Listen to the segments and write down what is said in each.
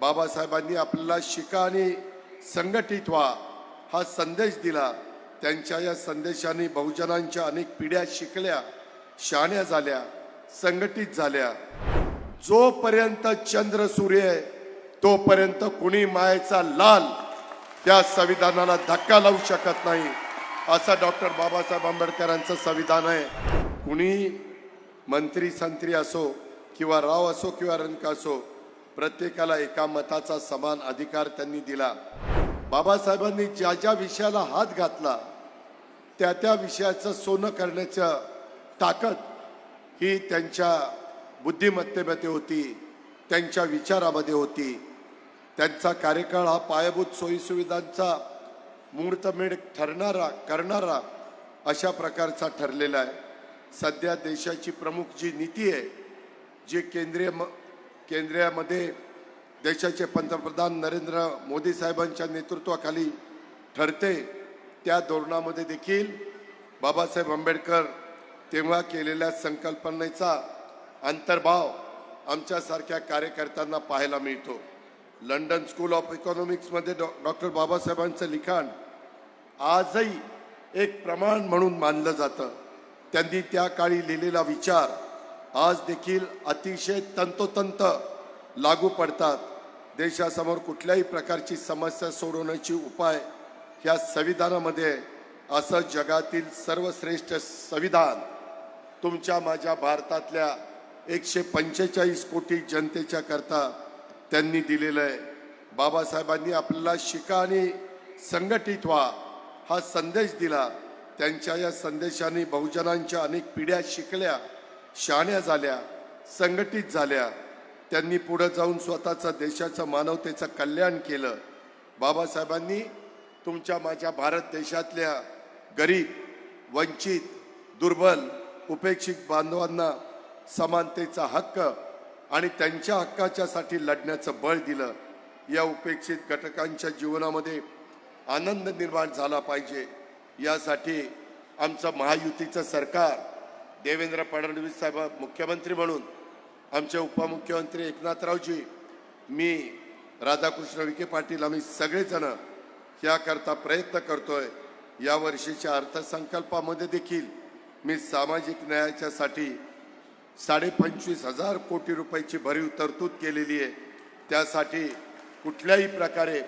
बाबासाहेबांनी आपल्याला शिका आणि संघटित व्हा हा संदेश दिला. त्यांच्या या संदेशाने बहुजनांच्या अनेक पिढ्या शिकल्या शहाण्या झाल्या संघटित झाल्या. जोपर्यंत चंद्र सूर्य आहे तोपर्यंत कुणी मायेचा लाल त्या संविधानाला धक्का लावू शकत नाही असं डॉक्टर बाबासाहेब आंबेडकरांचं संविधान आहे. कुणी मंत्री संत्री असो किंवा राव असो किंवा रंक असो प्रत्येकाला एका मताचा समान अधिकार त्यांनी दिला. बाबासाहेबांनी ज्या ज्या विषयाला हात घातला त्या त्या विषयाचं सोनं करण्याचं ताकद ही त्यांच्या बुद्धिमत्तेमध्ये होती त्यांच्या विचारामध्ये होती. त्यांचा कार्यकाळ हा पायाभूत सोयीसुविधांचा मुहूर्तमेढ ठरणारा करणारा अशा प्रकारचा ठरलेला आहे. सध्या देशाची प्रमुख जी नीती आहे जी केंद्रीय म केंद्रामध्ये देशाचे पंतप्रधान नरेंद्र मोदी साहेबांच्या नेतृत्वाखाली ठरते. त्या धोरणामध्ये देखील बाबासाहेब आंबेडकर तेव्हा केलेल्या संकल्पनेचा अंतर्भाव आमच्यासारख्या कार्यकर्त्यांना पाहायला मिळतो. लंडन स्कूल ऑफ इकॉनॉमिक्समध्ये डॉ डॉक्टर बाबासाहेबांचं लिखाण आजही एक प्रमाण म्हणून मानलं जातं. त्यांनी त्या काळी लिहिलेला विचार आज देखील अतिशय तंतोतंत लागू पडतात. देशासमोर कुठल्याही प्रकारची समस्या सोडवण्याची उपाय ह्या संविधानामध्ये असं जगातील सर्वश्रेष्ठ संविधान तुमच्या माझ्या भारतातल्या एकशे पंचेचाळीस कोटी जनतेच्या करता त्यांनी दिलेलं आहे. बाबासाहेबांनी आपल्याला शिका आणि संघटित व्हा हा संदेश दिला. त्यांच्या या संदेशाने बहुजनांच्या अनेक पिढ्या शिकल्या. शहाण्या झाल्या संघटित झाल्या. त्यांनी पुढं जाऊन स्वतःचं देशाचं मानवतेचं कल्याण केलं. बाबासाहेबांनी तुमच्या माझ्या भारत देशातल्या गरीब वंचित दुर्बल उपेक्षित बांधवांना समानतेचा हक्क आणि त्यांच्या हक्काच्यासाठी लढण्याचं बळ दिलं. या उपेक्षित घटकांच्या जीवनामध्ये आनंद निर्माण झाला पाहिजे. यासाठी आमचं महायुतीचं सरकार देवेंद्र फडणवीस साहेब मुख्यमंत्री म्हणून आमचे उपमुख्यमंत्री एकनाथरावजी मी राधाकृष्ण विखे पाटील आम्ही सगळेजण याकरता प्रयत्न करतोय या वर्षीच्या अर्थसंकल्पामध्ये देखील मी सामाजिक न्यायाच्यासाठी साडेपंचवीस हजार कोटी रुपयाची भरीव तरतूद केलेली आहे. त्यासाठी कुठल्याही प्रकारे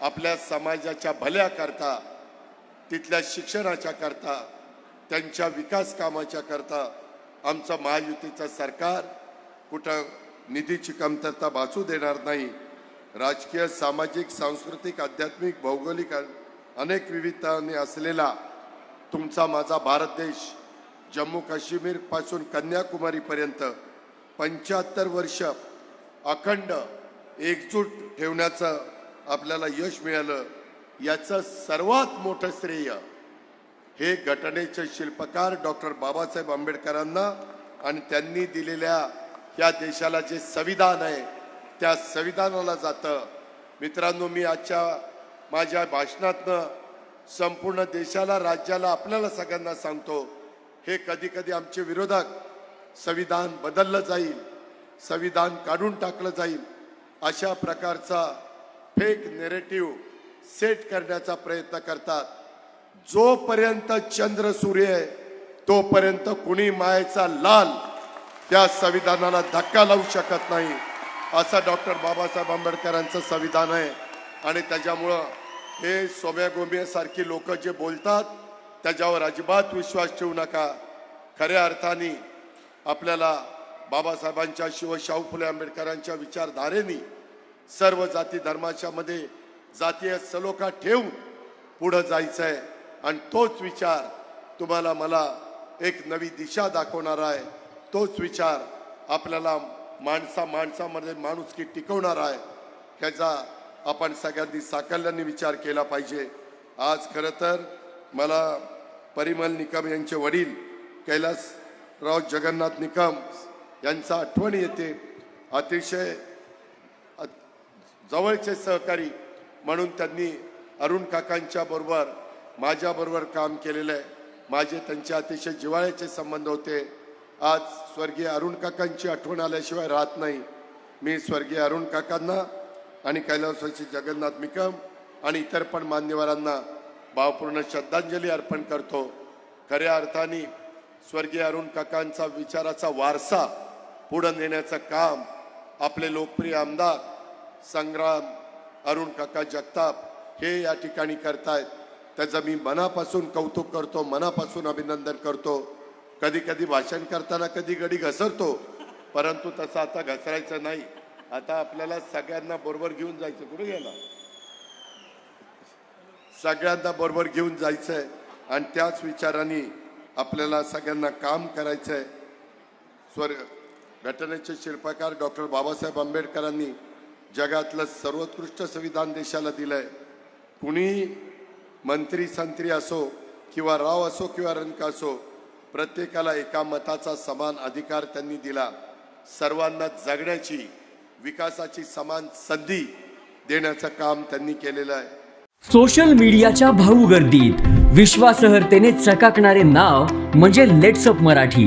आपल्या समाजाच्या भल्याकरता तिथल्या शिक्षणाच्या करता त्यांच्या विकास कामाच्या करता आमचं महायुतीचं सरकार कुठं निधीची कमतरता भासू देणार नाही. राजकीय सामाजिक सांस्कृतिक आध्यात्मिक भौगोलिक अनेक विविधताने असलेला तुमचा माझा भारत देश जम्मू काश्मीरपासून कन्याकुमारीपर्यंत पंच्याहत्तर वर्ष अखंड एकजूट ठेवण्याचं आपल्याला यश मिळालं. याचं सर्वात मोठं श्रेय हे घटनेचे शिल्पकार डॉक्टर बाबासाहेब आंबेडकरांना आणि त्यांनी दिलेल्या या देशाला जे संविधान आहे त्या संविधानाला जातं. मित्रांनो मी आजच्या माझ्या भाषणातनं संपूर्ण देशाला राज्याला आपल्याला सगळ्यांना सांगतो हे कधी कधी आमचे विरोधक संविधान बदललं जाईल संविधान काढून टाकलं जाईल अशा प्रकारचा फेक नेरेटिव्ह सेट करण्याचा प्रयत्न करतात. जोपर्यंत चंद्र सूर्य आहे तोपर्यंत कुणी मायेचा लाल त्या संविधानाला धक्का लावू शकत नाही. असं डॉक्टर बाबासाहेब आंबेडकरांचं संविधान आहे. आणि त्याच्यामुळं हे सोम्या गोम्यासारखी लोक जे बोलतात त्याच्यावर अजिबात विश्वास ठेवू नका. खऱ्या अर्थाने आपल्याला बाबासाहेबांच्या शिव शाहू फुले आंबेडकरांच्या विचारधारेने सर्व जाती धर्माच्या मध्ये जातीय सलोखा ठेवून पुढं जायचं आहे आणि तोच विचार तुम्हाला मला एक नवी दिशा दाखवणार आहे. तोच विचार आपल्याला माणसा माणसामध्ये माणुसकी टिकवणार आहे. ह्याचा आपण सगळ्यांनी साकल्याने विचार केला पाहिजे. आज खरं तर मला परिमल निकम यांचे वडील कैलासराव जगन्नाथ निकम यांचा आठवण येते. अतिशय जवळचे सहकारी म्हणून त्यांनी अरुण काकांच्या बरोबर माझ्याबरोबर काम केलेलं आहे. माझे त्यांचे अतिशय जिव्हाळ्याचे संबंध होते. आज स्वर्गीय अरुण काकांची आठवण आल्याशिवाय राहत नाही. मी स्वर्गीय अरुण काकांना आणि कैलासवासी जगन्नाथ निकम आणि इतर पण मान्यवरांना भावपूर्ण श्रद्धांजली अर्पण करतो. खऱ्या अर्थाने स्वर्गीय अरुण काकांचा विचाराचा वारसा पुढं नेण्याचं काम आपले लोकप्रिय आमदार संग्राम अरुण काका जगताप हे या ठिकाणी करतायत. त्याचं मी मनापासून कौतुक करतो मनापासून अभिनंदन करतो. कधी कधी भाषण करताना कधी गडी घसरतो परंतु तसं आता घसरायचं नाही. आता आपल्याला सगळ्यांना बरोबर घेऊन जायचं. कुठे गेला? सगळ्यांना बरोबर घेऊन जायचंय आणि त्याच विचाराने आपल्याला सगळ्यांना काम करायचंय. स्वर्ग घटनेचे शिल्पकार डॉक्टर बाबासाहेब आंबेडकरांनी जगातलं सर्वोत्कृष्ट संविधान देशाला दिलंय. कुणी मंत्री संत्री असो किंवा राव असो किंवा रंक असो प्रत्येकाला एका मताचा समान अधिकार त्यांनी दिला. सर्वांना जगण्याची विकासाची समान संधी देण्याचं काम त्यांनी केलेलं आहे. सोशल मीडियाच्या भाऊ गर्दीत विश्वासार्हतेने चकाकणारे नाव म्हणजे लेट्सअप मराठी.